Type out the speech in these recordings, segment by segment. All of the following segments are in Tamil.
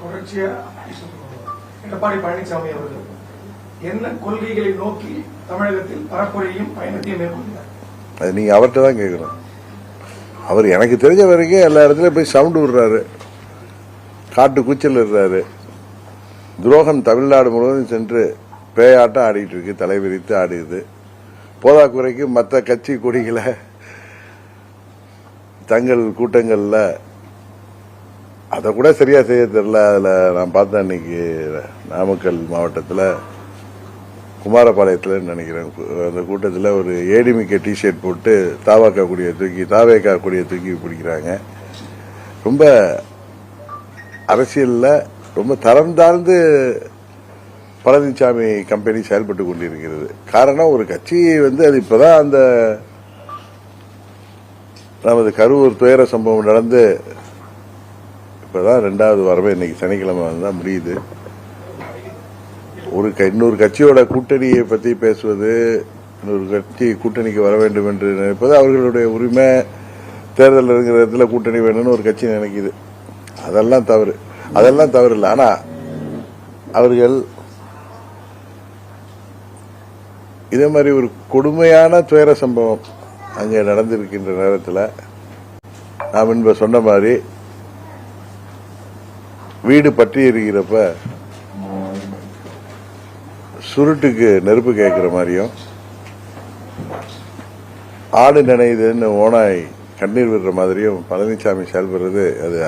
தொடர்ச்சியா எடப்பாடி பழனிசாமி அவர்கள். என்ன கொள்கைகளை நோக்கி தமிழகத்தில் பரப்புரையும் பயணத்தையும் மேற்கொண்டார்? அது நீங்க அவர்கிட்ட தான் கேட்கணும் அவர் எனக்கு தெரிஞ்ச வரைக்கும் எல்லா இடத்துலயும் போய் சவுண்டு விடுறாரு. காட்டு கூச்சல் இருறாரு துரோகம் தமிழ்நாடு முழுவதும் சென்று பேயாட்டம் ஆடிட்டு இருக்கு தலைவிரித்து ஆடுது. போதாக்குறைக்கு மற்ற கட்சி கொடிகளை தங்கள் கூட்டங்களில் அதை கூட சரியா செய்ய தெரியல அதுல நான் பார்த்தேன் இன்னைக்கு நாமக்கல் மாவட்டத்தில் குமாரபாளையத்தில் நினைக்கிறேன். அந்த கூட்டத்தில் ஒரு ஏடிமிக்க டிஷர்ட் போட்டு தாவாக்கா கூடிய தூக்கி தாவேக்கா கூடிய தூக்கி பிடிக்கிறாங்க. ரொம்ப அரசியலில் ரொம்ப தரம் தாழ்ந்து பழனிசாமி கம்பெனி செயல்பட்டு கொண்டிருக்கிறது. காரணம் ஒரு கட்சி வந்து அது இப்போதான் அந்த நமது கரூர் துயர சம்பவம் நடந்து இப்பதான் ரெண்டாவது வாரமே இன்னைக்கு சனிக்கிழமை தான் முடியுது. ஒரு க- இன்னொரு கட்சியோட கூட்டணியை பத்தி பேசுவது இன்னொரு கட்சி கூட்டணிக்கு வர வேண்டும் என்று நினைப்பது அவர்களுடைய உரிமை. தேர்தல் இருக்கிற இடத்துல கூட்டணி வேணும்னு ஒரு கட்சி நினைக்குது. அதெல்லாம் தவறு. அதெல்லாம் தவறு இல்லை. ஆனா அவர்கள் இதே மாதிரி ஒரு கொடுமையான துயர சம்பவம் அங்கே நடந்திருக்கின்ற நேரத்தில் நாம் இன்ப சொன்ன மாதிரி வீடு பற்றி இருக்கிறப்ப சுருட்டுக்கு நெருப்பு கேட்கிற மாதிரியும் ஆடு நினைதுன்னு ஓனாய் கண்ணீர் விடுற மாதிரியும் பழனிசாமி செயல்படுறது அது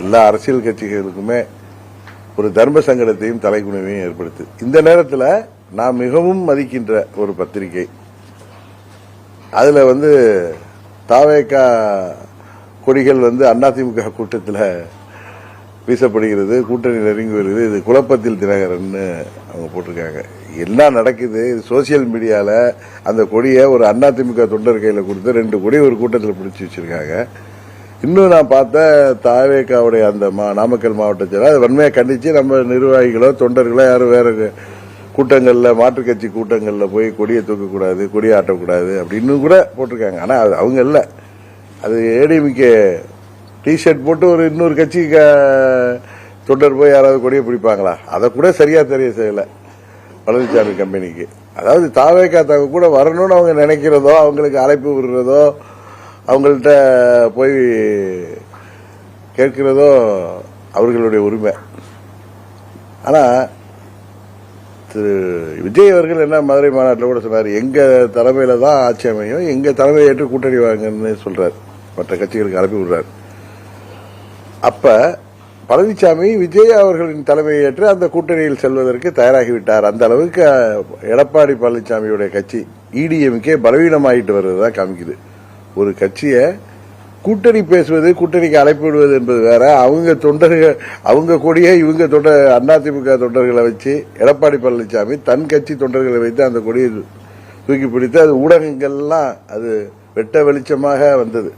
எல்லா அரசியல் கட்சிகளுக்குமே ஒரு தர்ம சங்கடத்தையும் தலைக்குணிவையும் ஏற்படுத்து. இந்த நேரத்தில் நான் மிகவும் மதிக்கின்ற ஒரு பத்திரிகை. அதுல வந்து தாவேக்கா கொடிகள் வந்து அதிமுக கூட்டத்தில் வீசப்படுகிறது கூட்டணி நெருங்கி வருகிறது. இது குழப்பத்தில் தினகரன் அவங்க போட்டிருக்காங்க. என்ன நடக்குது. இது சோசியல் மீடியால அந்த கொடியை ஒரு அதிமுக தொண்டர் கையில கொடுத்து ரெண்டு கொடி ஒரு கூட்டத்தில் பிடிச்சி வச்சிருக்காங்க. இன்னும் நான் பார்த்த தாவேக்காவுடைய அந்த மா- நாமக்கல் மாவட்டத்தில் அது வன்மையை கண்டிச்சு நம்ம நிர்வாகிகளோ தொண்டர்களோ யாரும் வேற கூட்டங்களில் மாற்றுக் கட்சி போய் கொடியை தூக்கக்கூடாது கொடியை ஆட்டக்கூடாது அப்படின்னு கூட போட்டிருக்காங்க. ஆனால் அது அவங்க இல்லை. அது ஏடிஎம்கே டிஷர்ட் போட்டு ஒரு இன்னொரு கட்சி தொண்டர் போய் யாராவது கொடியை பிடிப்பாங்களா? அதை கூட சரியா தெரிய செய்யல. பழனிசாமி கம்பெனிக்கு. அதாவது தாவேக்கா கூட வரணும்னு அவங்க நினைக்கிறதோ அவங்களுக்கு அழைப்பு விடுறதோ அவங்கள்ட்ட போய் கேட்கிறதோ அவர்களுடைய உரிமை. ஆனா திரு விஜய் அவர்கள் என்ன மதுரை மாநாட்டில் கூட சொன்னார் எங்க தலைமையில தான் ஆட்சி அமையும் எங்க தலைமையை ஏற்று கூட்டணி வாங்கன்னு சொல்கிறார் மற்ற கட்சிகளுக்கு அனுப்பி விடுறார். அப்போ பழனிசாமி விஜய் அவர்களின் தலைமையை ஏற்று அந்த கூட்டணியில் செல்வதற்கு தயாராகிவிட்டார். அந்த அளவுக்கு எடப்பாடி பழனிசாமியுடைய கட்சி இடிஎம்கே பலவீனமாயிட்டு வருவதா காமிக்குது. ஒரு கட்சியை கூட்டணி பேசுவது கூட்டணிக்கு அழைப்பு விடுவது என்பது வேற. அவங்க தொண்டர்கள் அவங்க கொடியை இவங்க தொண்டர் அதிமுக தொண்டர்களை வச்சு எடப்பாடி பழனிசாமி தன் கட்சி தொண்டர்களை வைத்து அந்த கொடியை தூக்கி பிடித்து அது ஊடகங்கள்லாம் அது வெட்ட வெளிச்சமாக வந்தது.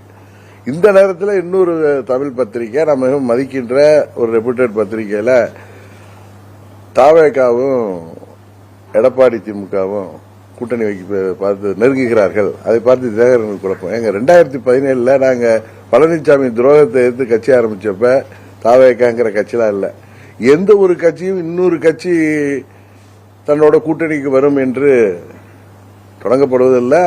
இந்த நேரத்தில் இன்னொரு தமிழ் பத்திரிகை நம்ம மிகவும் மதிக்கின்ற ஒரு ரெப்யூட்டட் பத்திரிகையில தாவேக்காவும் எடப்பாடி திமுகவும் கூட்டணி வைக்க பார்த்து நெருங்குகிறார்கள். அதை பார்த்து தினகரனுக்கு குழப்பம். எங்க ரெண்டாயிரத்தி பதினேழுல நாங்க பழனிசாமி துரோகத்தை எதிர்த்து கட்சி ஆரம்பிச்சப்ப தாவேக்காங்கிற கட்சிலாம் இல்ல. எந்த ஒரு கட்சியும் இன்னொரு கட்சி தன்னோட கூட்டணிக்கு வரும் என்று தொடங்கப்படுவதில்லை.